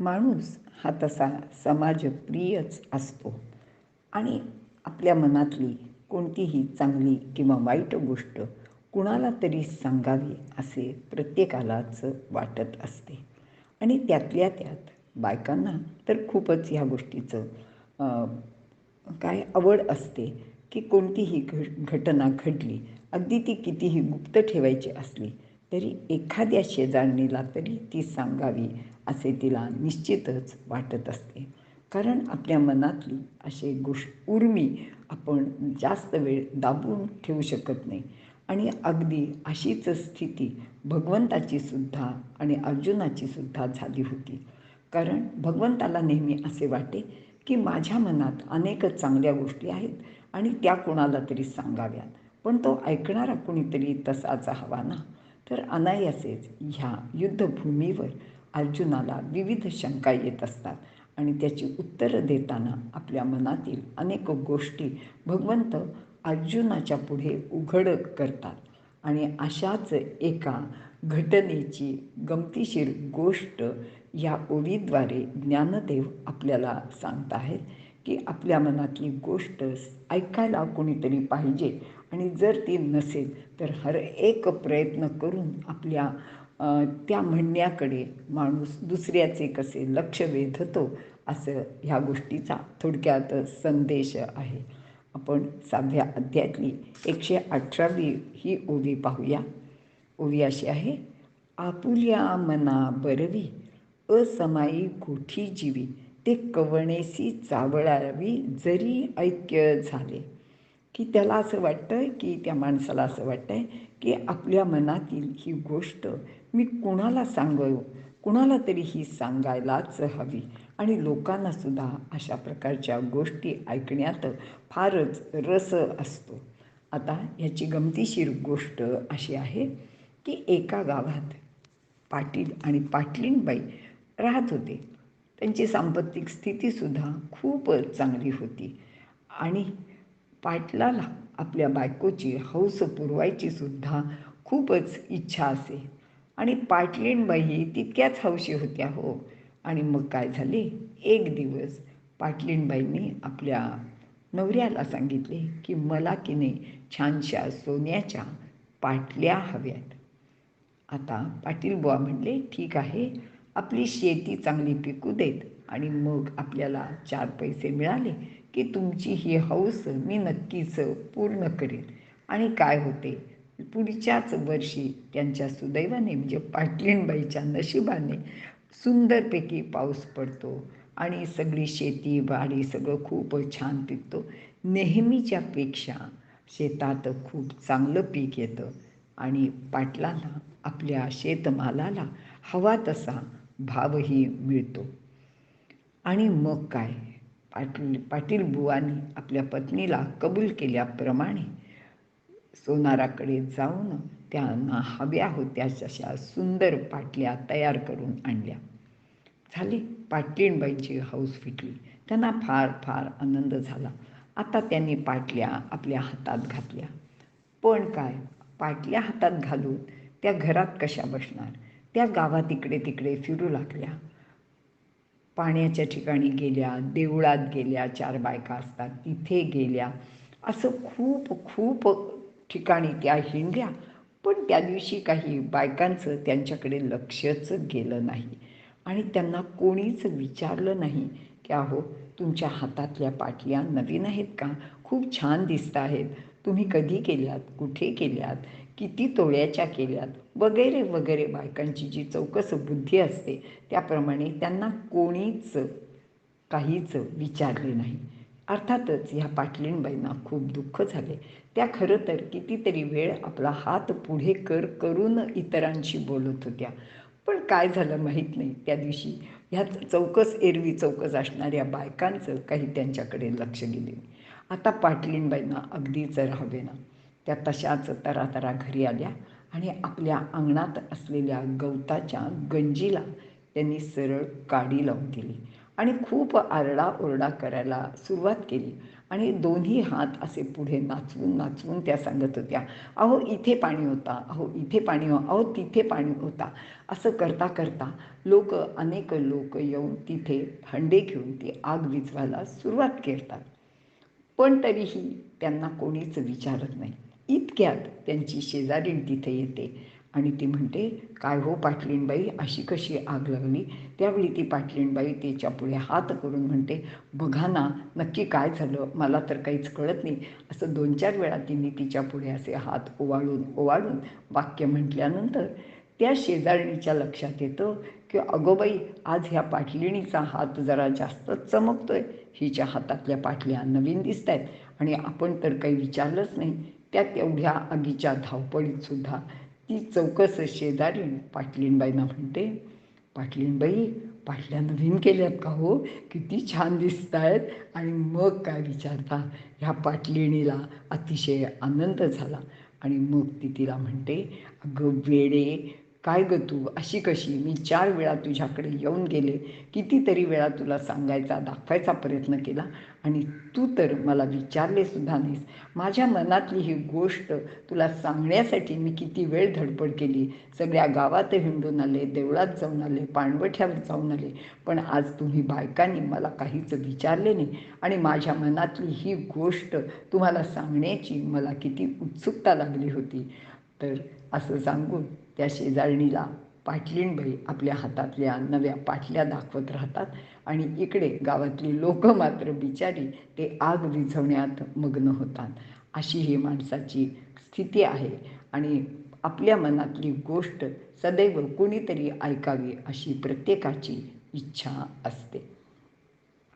माणूस हा तसा समाजप्रियच असतो. आणि आपल्या मनातली कोणतीही चांगली किंवा वाईट गोष्ट कुणाला तरी सांगावी असे प्रत्येकालाच वाटत असते. आणि त्यातल्या त्यात बायकांना तर खूपच ह्या गोष्टीचं काय आवड असते की कोणतीही घ घटना घडली अगदी ती कितीही गुप्त ठेवायची असली तरी एखाद्या शेजारणीला तरी ती सांगावी असे तिला निश्चितच वाटत असते. कारण आपल्या मनातली असे गोष उर्मी आपण जास्त वेळ दाबून ठेवू शकत नाही. आणि अगदी अशीच स्थिती भगवंताची सुद्धा आणि अर्जुनाची सुद्धा झाली होती. कारण भगवंताला नेहमी असे वाटे की माझ्या मनात अनेक चांगल्या गोष्टी आहेत आणि त्या कोणाला तरी सांगाव्यात. पण तो ऐकणारा कोणीतरी तसाच हवा ना? तर अनायासेच ह्या युद्धभूमीवर अर्जुनाला विविध शंका येत असतात आणि त्याची उत्तरं देताना आपल्या मनातील अनेक गोष्टी भगवंत अर्जुनाच्या पुढे उघड करतात. आणि अशाच एका घटनेची गमतीशीर गोष्ट या ओळीद्वारे ज्ञानदेव आपल्याला सांगत आहेत की आपल्या मनातली गोष्ट ऐकायला कोणीतरी पाहिजे आणि जर ती नसेल तर हर एक प्रयत्न करून आपल्या त्या म्हणण्याकडे माणूस दुसऱ्याचे कसे लक्ष वेधतो असं ह्या गोष्टीचा थोडक्यात संदेश आहे. आपण सहाव्या अध्यायातली एकशे अठरावी ही ओवी पाहूया. ओवी अशी आहे आपुल्या मना बरवी असमाई गोठी जीवी ते कवणेसी चावळावी जरी ऐक्य झाले की त्याला असं वाटतं की त्या माणसाला असं वाटतं आहे की आपल्या मनातील ही गोष्ट मी कुणाला सांगू? कुणाला तरी ही सांगायलाच हवी. आणि लोकांनासुद्धा अशा प्रकारच्या गोष्टी ऐकण्यात फारच रस असतो. आता ह्याची गमतीशीर गोष्ट अशी आहे की एका गावात पाटील आणि पाटलींबाई राहत होते. त्यांची सांपत्तिक स्थितीसुद्धा खूप चांगली होती. आणि पाटलाला आपल्या बायकोची हौस पुरवायची सुद्धा खूपच इच्छा असे. आणि पाटलीणबाई तितक्याच हौशी होत्या हो. आणि मग काय झाले? एक दिवस पाटलीणबाईंनी आपल्या नवऱ्याला सांगितले की मला की नाही छानशा सोन्याच्या पाटल्या हव्यात. आता पाटील बुवा म्हणले ठीक आहे आपली शेती चांगली पिकू देत आणि मग आपल्याला चार पैसे मिळाले. की तुमची ही हौस मी नक्कीच पूर्ण करेन. आणि काय होते? पुढच्याच वर्षी त्यांच्या सुदैवाने म्हणजे पाटलीणबाईच्या नशिबाने सुंदरपैकी पाऊस पडतो आणि सगळी शेती बाडी सगळं खूप छान पिकतो. नेहमीच्यापेक्षा शेतात खूप चांगलं पीक येतं आणि पाटलांना आपल्या शेतमालाला हवा तसा भावही मिळतो. आणि मग काय? पाटील पाटीलबुवांनी आपल्या पत्नीला कबूल केल्याप्रमाणे सोनाराकडे जाऊन त्यांना हव्या होत्या तशा सुंदर पाटल्या तयार करून आणल्या. झाली. पाटलीणबाईंची हौस फिटली. त्यांना फार फार आनंद झाला. आता त्यांनी पाटल्या आपल्या हातात घातल्या. पण काय? पाटल्या हातात घालून त्या घरात कशा बसणार? त्या गावात इकडे तिकडे फिरू लागल्या. पाण्याच्या ठिकाणी गेल्या देवळात गेल्या चार बायका असतात तिथे गेल्या. असं खूप खूप ठिकाणी त्या हिंडल्या. पण त्या दिवशी काही बायकांचं त्यांच्याकडे लक्षच गेलं नाही. आणि त्यांना कोणीच विचारलं नाही की अहो तुमच्या हातातल्या पाटल्या नवीन आहेत का? खूप छान दिसत आहेत. तुम्ही कधी केल्यात कुठे केल्यात किती तोळ्याच्या केल्यात. वगैरे वगैरे बायकांची जी चौकस बुद्धी असते त्याप्रमाणे त्यांना कोणीच काहीच विचारले नाही. अर्थातच ह्या पाटलीणबाईंना खूप दुःख झाले. त्या खरं तर कितीतरी वेळ आपला हात पुढे कर करून इतरांशी बोलत होत्या. पण काय झालं माहीत नाही. त्या दिवशी ह्या चौकस एरवी चौकस असणाऱ्या बायकांचं काही त्यांच्याकडे लक्ष गेले आता पाटलीणबाईंना अगदीच राहावे ना. त्या तशाच तरातरा घरी आल्या आणि आपल्या अंगणात असलेल्या गवताच्या गंजीला त्यांनी सरळ काडी लावून दिली आणि खूप आरडाओरडा करायला सुरुवात केली. आणि दोन्ही हात असे पुढे नाचवून नाचवून त्या सांगत होत्या अहो इथे पाणी होता अहो इथे पाणी हो अहो तिथे पाणी होता. असं करता करता लोक अनेक लोक येऊन तिथे भांडे घेऊन ती आग विझवायला सुरुवात करतात. पण तरीही त्यांना कोणीच विचारत नाही. इतक्यात त्यांची शेजारीण तिथे येते. आणि ती म्हणते काय हो पाटलीणबाई अशी कशी आग लागली? त्यावेळी ती पाटलीणबाई तिच्या पुढे हात करून म्हणते बघा ना नक्की काय झालं? मला तर काहीच कळत नाही. असं दोन चार वेळा तिने तिच्या पुढे असे हात ओवाळून ओवाळून वाक्य म्हटल्यानंतर त्या शेजारणीच्या लक्षात येतं की अगोबाई आज ह्या पाटलिणीचा हात जरा जास्तच चमकतोय. हिच्या हातातल्या पाटल्या नवीन दिसत आहेत आणि आपण तर काही विचारलंच नाही. त्यात एवढ्या आगीच्या धावपळीतसुद्धा ती चौकस शेजारी पाटलीणबाईंना म्हणते पाटलीणबाई पाटल्या नवीन केल्यात का हो? किती छान दिसत आहेत आणि मग काय विचारता ह्या पाटलिणीला अतिशय आनंद झाला. आणि मग ती तिला म्हणते अगं वेडे काय ग तू? अशी कशी? मी चार वेळा तुझ्याकडे येऊन गेले. कितीतरी वेळा तुला सांगायचा दाखवायचा प्रयत्न केला आणि तू तर मला विचारले सुद्धा नाहीस. माझ्या मनातली ही गोष्ट तुला सांगण्यासाठी मी किती वेळ धडपड केली. सगळ्या गावात हिंडून आले देवळात जाऊन आले पाणवठ्यावर जाऊन आले. पण आज तुम्ही बायकांनी मला काहीच विचारले नाही आणि माझ्या मनातली ही गोष्ट तुम्हाला सांगण्याची मला किती उत्सुकता लागली होती. तर असं सांगून त्या शेजारणीला पाटलीणबाई आपल्या हातातल्या नव्या पाटल्या दाखवत राहतात आणि इकडे गावातली लोक मात्र बिचारी ते आग विझवण्यात मग्न होतात. अशी ही माणसाची स्थिती आहे आणि आपल्या मनातली गोष्ट सदैव कोणीतरी ऐकावी अशी प्रत्येकाची इच्छा असते.